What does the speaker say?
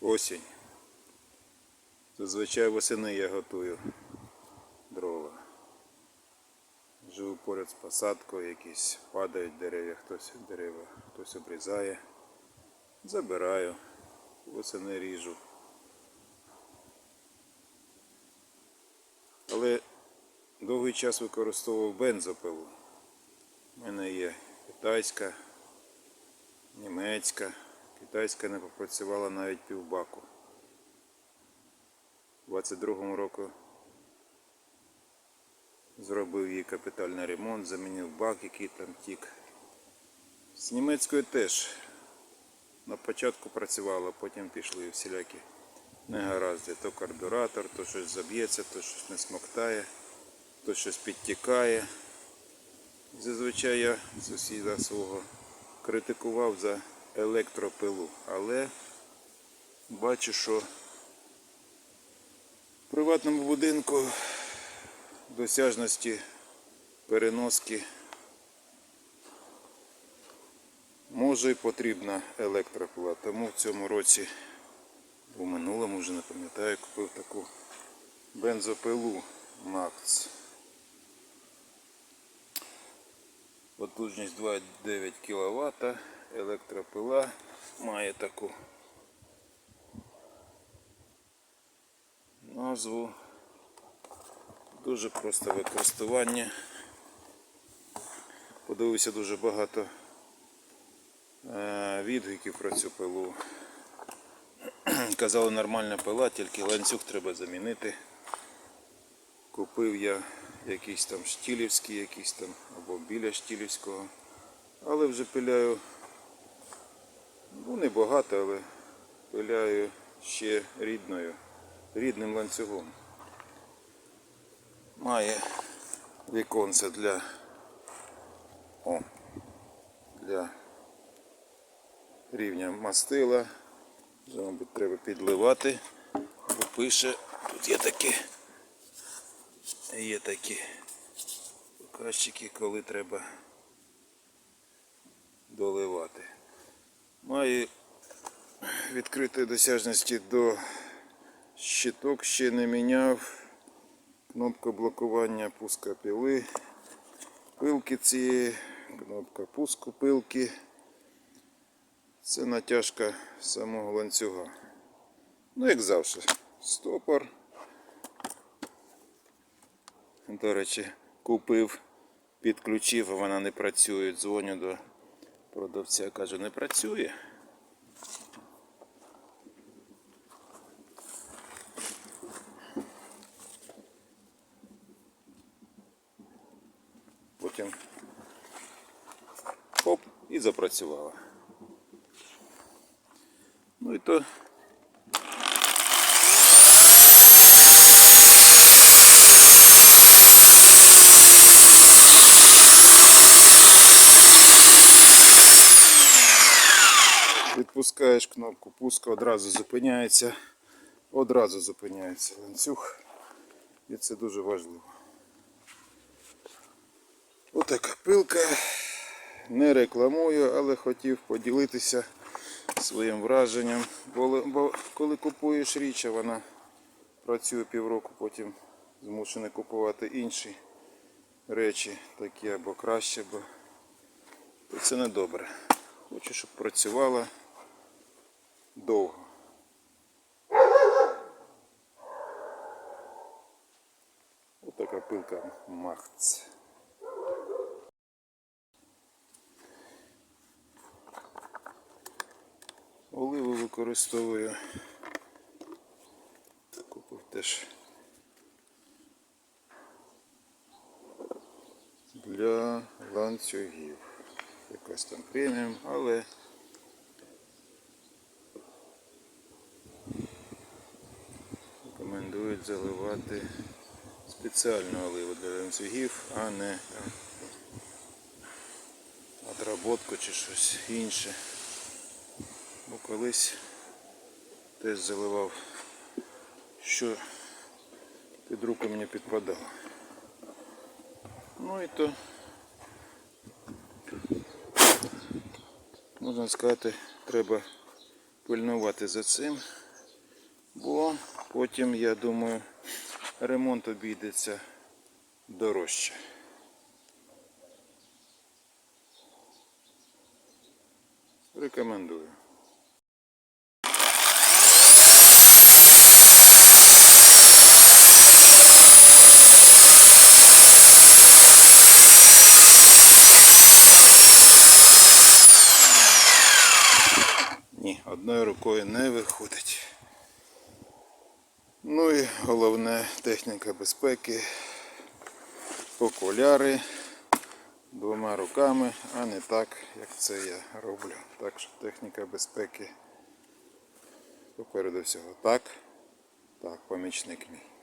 осінь. Зазвичай восени я готую дрова. Живу поряд з посадкою, якісь падають дерев'я, хтось дерева, хтось обрізає. Забираю, восени ріжу. Але довгий час використовував бензопилу. У мене є китайська, німецька. Китайська не попрацювала навіть півбаку. У 22-му року зробив їй капітальний ремонт, замінив бак, який там тік. З німецькою теж на початку працювала, потім пішли всілякі негаразди. То карбюратор, то щось заб'ється, то щось не смоктає, то щось підтікає. Зазвичай я сусіда свого критикував за електропилу, але бачу, що в приватному будинку досяжності переноски може і потрібна електропила. Тому в цьому році, у минулому вже не пам'ятаю, купив таку бензопилу Макс. Потужність 2,9 кВт, електропила має таку назву. Дуже просто використання. Подивився дуже багато е, відгуків про цю пилу. Казали нормальна пила, тільки ланцюг треба замінити. Купив я якийсь там штілівський, якийсь там або біля штілівського. Але вже пиляю, ну не багато, але пиляю ще рідною, рідним ланцюгом. Має віконце для, о, для рівня мастила. Вже, мабуть, треба підливати, бо пише, тут є такі, є такі показчики, коли треба доливати. Має відкритої досяжності до щиток, ще не міняв. Кнопка блокування пуска пили. Пилки цієї, кнопка пуску пилки. Це натяжка самого ланцюга. Ну, як завжди, стопор. До речі, купив, підключив, вона не працює. Дзвоню до продавця, каже, не працює. Потім хоп і запрацювала. Ну і то відпускаєш кнопку пуска, одразу зупиняється, одразу зупиняється ланцюг. І це дуже важливо. Отака пилка. Не рекламую, але хотів поділитися своїм враженням. Бо, бо коли купуєш річ, а вона працює півроку, потім змушений купувати інші речі, такі або краще, бо це не добре. Хочу, щоб працювала довго. Отака пилка Махц. Оливу використовую. Купив теж для ланцюгів. Якась там преміум, але рекомендують заливати спеціальну оливу для ланцюгів, а не отработку чи щось інше. Бо колись теж заливав, що під руку мені підпадало. Ну і то можна сказати, треба пильнувати за цим. Бо потім, я думаю, ремонт обійдеться дорожче. Рекомендую. Ні, одною рукою не виходить. Ну і головне техніка безпеки. Окуляри двома руками, а не так, як це я роблю. Так що техніка безпеки попереду всього. Так, так, помічник мій.